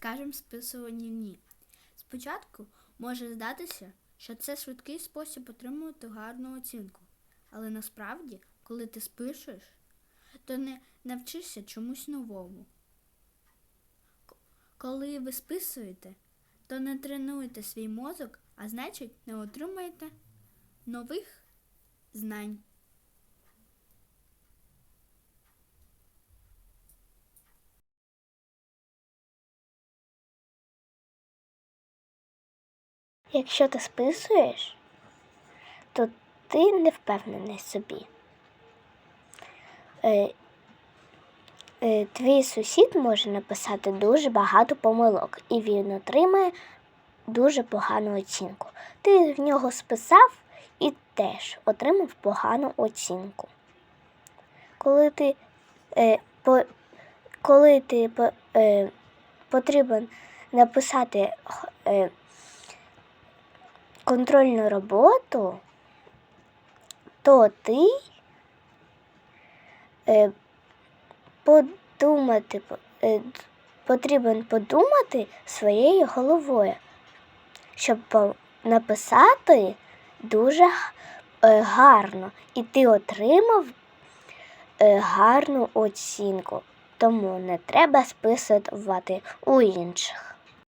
скажемо списуванні ні. Спочатку може здатися, що це швидкий спосіб отримувати гарну оцінку. Але насправді, коли ти спишеш, то не навчишся чомусь новому. Коли ви списуєте, то не тренуєте свій мозок, а значить не отримаєте нових знань. Якщо ти списуєш, то ти не впевнений собі. Е, е, твій сусід може написати дуже багато помилок, і він отримає дуже погану оцінку. Ти в нього списав і теж отримав погану оцінку. Коли ти, е, по, коли ти по, е, потрібен написати е, контрольну роботу, то ти е, подумати, е, потрібен подумати своєю головою, щоб написати дуже е, гарно, і ти отримав гарну оцінку. Тому не треба списувати у інших.